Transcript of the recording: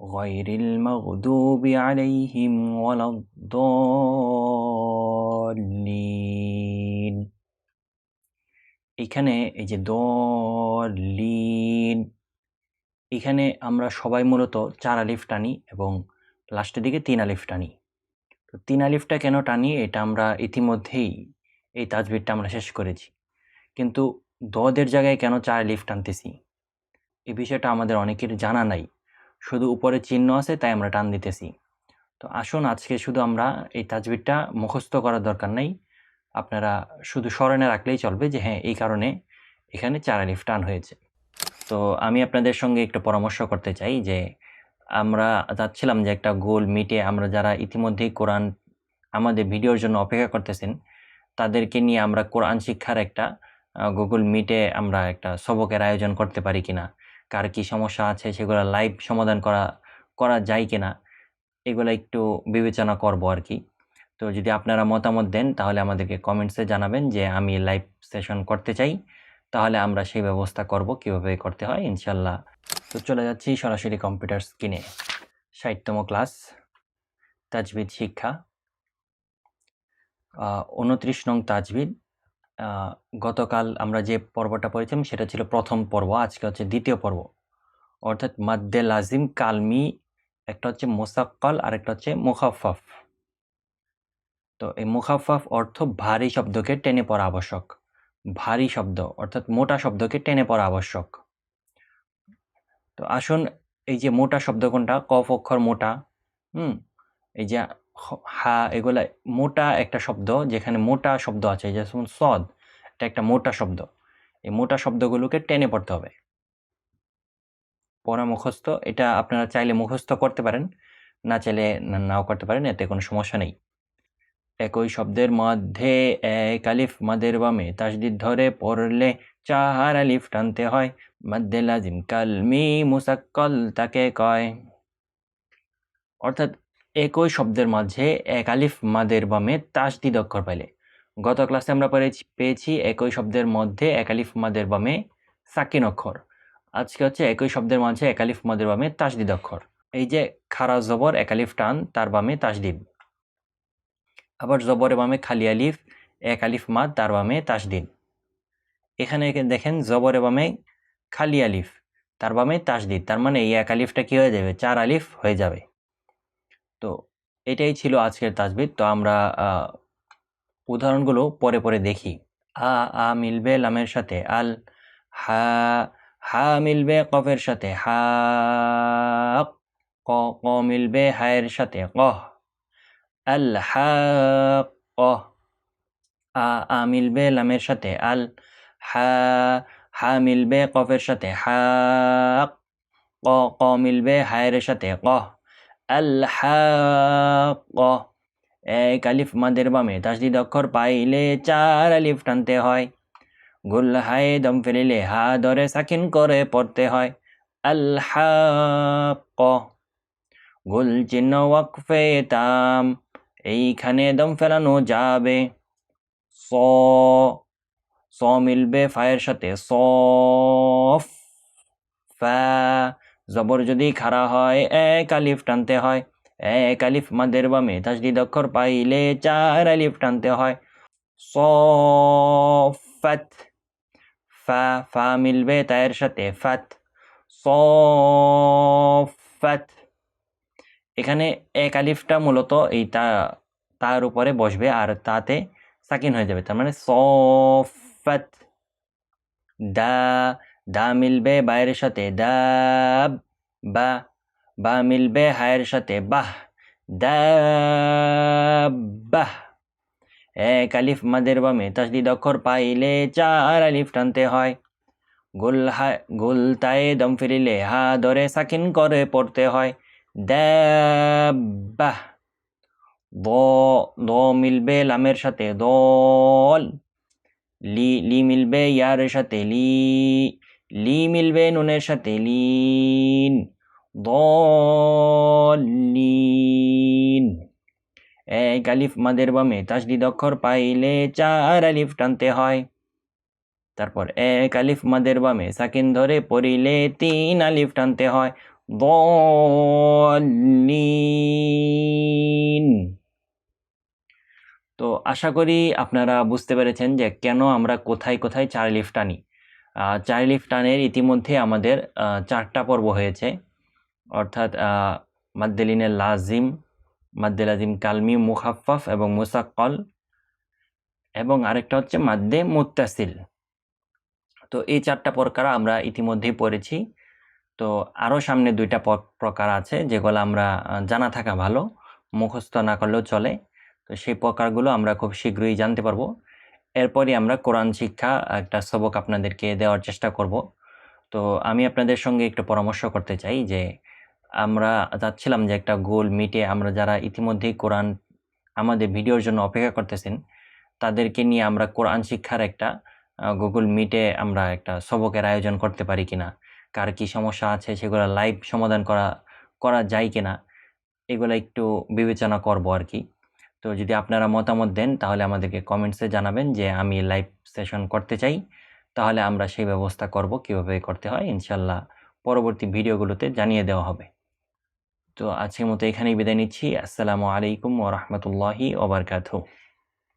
غير المغضوب عليهم ولا الضالين এখানে এই যে দলিন এখানে আমরা সবাই মূলত চার আলিফ টানি এবং লাস্টের দিকে তিন আলিফ টানি তো তিন আলিফটা কেন টানি এটা আমরা ইতিমধ্যেই এই তাজবিরটা আমরা শেষ করেছি কিন্তু দদের জায়গায় কেন চার আলিফ টানতেছি এই বিষয়টা আমাদের অনেকের জানা নাই শুধু উপরে চিহ্ন আছে, তাই আমরা টান দিতেছি। তো আসুন, আজকে শুধু আমরা এই তাজবিরটা মুখস্থ করার দরকার নেই। আপনারা শুধু স্মরণে রাখলেই চলবে যে হ্যাঁ এই কারণে এখানে চার আলিফ টান হয়েছে। তো আমি আপনাদের সঙ্গে একটু পরামর্শ করতে চাই যে, আমরা চাচ্ছিলাম যে একটা গোল মিটে আমরা যারা ইতিমধ্যেই কোরআন আমাদের ভিডিওর জন্য অপেক্ষা করতেছেন, তাদেরকে নিয়ে আমরা কোরআন শিক্ষার একটা গুগল মিটে আমরা একটা সবকের আয়োজন করতে পারি কিনা। কার কি সমস্যা আছে, সেগুলো লাইভ সমাধান করা করা যায় কিনা, এগুলো একটু বিবেচনা করব আর কি তো যদি আপনারা মতামত দেন, তাহলে আমাদেরকে কমেন্টসে জানাবেন যে আমি লাইভ সেশন করতে চাই, তাহলে আমরা সেই ব্যবস্থা করব কীভাবে করতে হয় ইনশাল্লাহ তো চলে যাচ্ছি সরাসরি কম্পিউটার স্ক্রিনে ষাটতম ক্লাস তাজবিদ শিক্ষা। উনত্রিশ নং তাজবিদ গতকাল আমরা যে পর্বটা পড়েছিলাম সেটা ছিল প্রথম পর্ব আজকে হচ্ছে দ্বিতীয় পর্ব। অর্থাৎ মাদ্দে লাজিম, কালমি, একটা হচ্ছে মোসাক্কল আর একটা হচ্ছে মুখাফাফ তো এই মুখাফাফ অর্থ ভারী শব্দকে টেনে পড়া আবশ্যক। ভারী শব্দ, অর্থাৎ মোটা শব্দকে টেনে পড়া আবশ্যক। তো আসুন এই যে মোটা শব্দ কোনটা, কফ অক্ষর মোটা, হুম? এই যে হা এগুলা মোটা একটা শব্দ যেখানে মোটা শব্দ আছে, যেমন সদ, এটা একটা মোটা শব্দ। এই মোটা শব্দগুলোকে টেনে পড়তে হবে। পড়া মুখস্থ, এটা আপনারা চাইলে মুখস্থ করতে পারেন, না চাইলে নাও করতে পারেন, এতে কোনো সমস্যা নেই। একই শব্দের মধ্যে এক আলিফ, মাদের বামে তাসদিদ ধরে পড়লে চাহার আলিফ টানতে হয় মাদ্দে লাজিম কালমি মুসাক্কল তাকে কয়। অর্থাৎ একই শব্দের মাঝে এক আলিফ মাদের বামে তাসদিদ অক্ষর পাইলে। গত ক্লাসে আমরা পেয়েছি পেয়েছি একই শব্দের মধ্যে এক আলিফ মাদের বামে সাকিন অক্ষর আজকে হচ্ছে একই শব্দের মাঝে এক আলিফ মাদের বামে তাসদিদ অক্ষর এই যে খারা জবর, এক আলিফ টান, তার বামে তাসদিদ আবার জবরে বামে খালি আলিফ, এক আলিফ মাদ, তার বামে তাসদিন এখানে দেখেন জবরে বামে খালি আলিফ, তার বামে তাসদিদ তার মানে এই এক আলিফটা কি হয়ে যাবে? চার আলিফ হয়ে যাবে। তো এটাই ছিল আজকের তাজবিদ তো আমরা উদাহরণগুলো পরে পরে দেখি। আ আ মিলবে লামের সাথে, আল, হা হা মিলবে কফের সাথে, হা, ক ক মিলবে হায়ের সাথে কহ আল, হা কহ আ আ মিলবে লামের সাথে, আল, হা হা মিলবে কফের সাথে, হা, ক ক মিলবে হায়ের সাথে কহ আল হা কহ এক আলিফ মাদের বামে তাসদিদ অক্ষর পাইলে চার আলিফ টানতে হয়। গুল হায় দম ফেলিলে হা ধরে সাকিন করে পড়তে হয়। আল্লাহ গুল চিহ্ন ওয়াকফে তাম, এইখানে দম ফেলানো যাবে। স স মিলবে ফায়ের সাথে। সফ ফা জবর যদি খাড়া হয়, এক আলিফ টানতে হয়। এক আলিফ মাদের বামে তাসদিদ অক্ষর পাইলে চার আলিফ টানতে হয়। সফাত ফা ফা মিলবে তায়ের সাথে, ফাত। সফাত এখানে এক আলিফটা মূলত এই তা, তার উপরে বসবে আর তাতে সাকিন হয়ে যাবে। তার মানে সফাত দা দা মিলবে বাইরের সাথে দাব বা বা মিলবে হায়ের সাথে, বাহ দাবাহ এক আলিফ মাদের বামে তাসদিদ অক্ষর পাইলে চার আলিফ টানতে হয়। গোল হা, গোল তায়ে দম ফিরিলে হা ধরে সাকিন করে পড়তে হয়। দাবাহ দ দ মিলবে লামের সাথে দল, লি লি মিলবে ইয়ারের সাথে, লি লি মিলবে নুনের সাথে, লিন দলিন এক আলিফ মাদের বামে তাসদিদ অক্ষর পাইলে চার আলিফ টানতে হয়। তারপর এক আলিফ মাদের বামে সাকিন ধরে পড়িলে তিন আলিফ টানতে হয়। দলিন তো আশা করি আপনারা বুঝতে পেরেছেন যে কেন আমরা কোথায় কোথায় চার লিফ টানি। চার লিফ টানের ইতিমধ্যে আমাদের চারটা পর্ব হয়েছে। অর্থাৎ মাদ্দেলিনের লাজিম মাদ্দে লাজিম কালমি, মুখাফফাফ এবং মুসাক্কল। এবং আরেকটা হচ্ছে মাদ্দে মুত্তাসিল। তো এই চারটা প্রকার আমরা ইতিমধ্যেই পড়েছি। তো আরও সামনে দুইটা প্রকার আছে, যেগুলো আমরা জানা থাকা ভালো, মুখস্থ না করলেও চলে। তো সেই প্রকারগুলো আমরা খুব শীঘ্রই জানতে পারব। এরপরই আমরা কোরআন শিক্ষা একটা সবক আপনাদেরকে দেওয়ার চেষ্টা করব। তো আমি আপনাদের সঙ্গে একটু পরামর্শ করতে চাই যে আমরা চাচ্ছিলাম যে একটা গোল মিটে আমরা যারা ইতিমধ্যেই কোরআন আমাদের ভিডিওর জন্য অপেক্ষা করতেছেন, তাদেরকে নিয়ে আমরা কোরআন শিক্ষার একটা গুগল মিটে আমরা একটা সবকের আয়োজন করতে পারি কিনা, কার কি সমস্যা আছে, সেগুলো লাইভ সমাধান করা করা যায় কিনা, এগুলো একটু বিবেচনা করব আর কি। তো যদি আপনারা মতামত দেন, তাহলে আমাদেরকে কমেন্টসে জানাবেন যে আমি লাইভ সেশন করতে চাই। তাহলে আমরা সেই ব্যবস্থা করব কীভাবে করতে হয়। ইনশাল্লাহ পরবর্তী ভিডিওগুলোতে জানিয়ে দেওয়া হবে। তো আজকের মতো এখানেই বিদায় নিচ্ছি। আসসালামু আলাইকুম ও রহমতুল্লাহি ওবরকাতু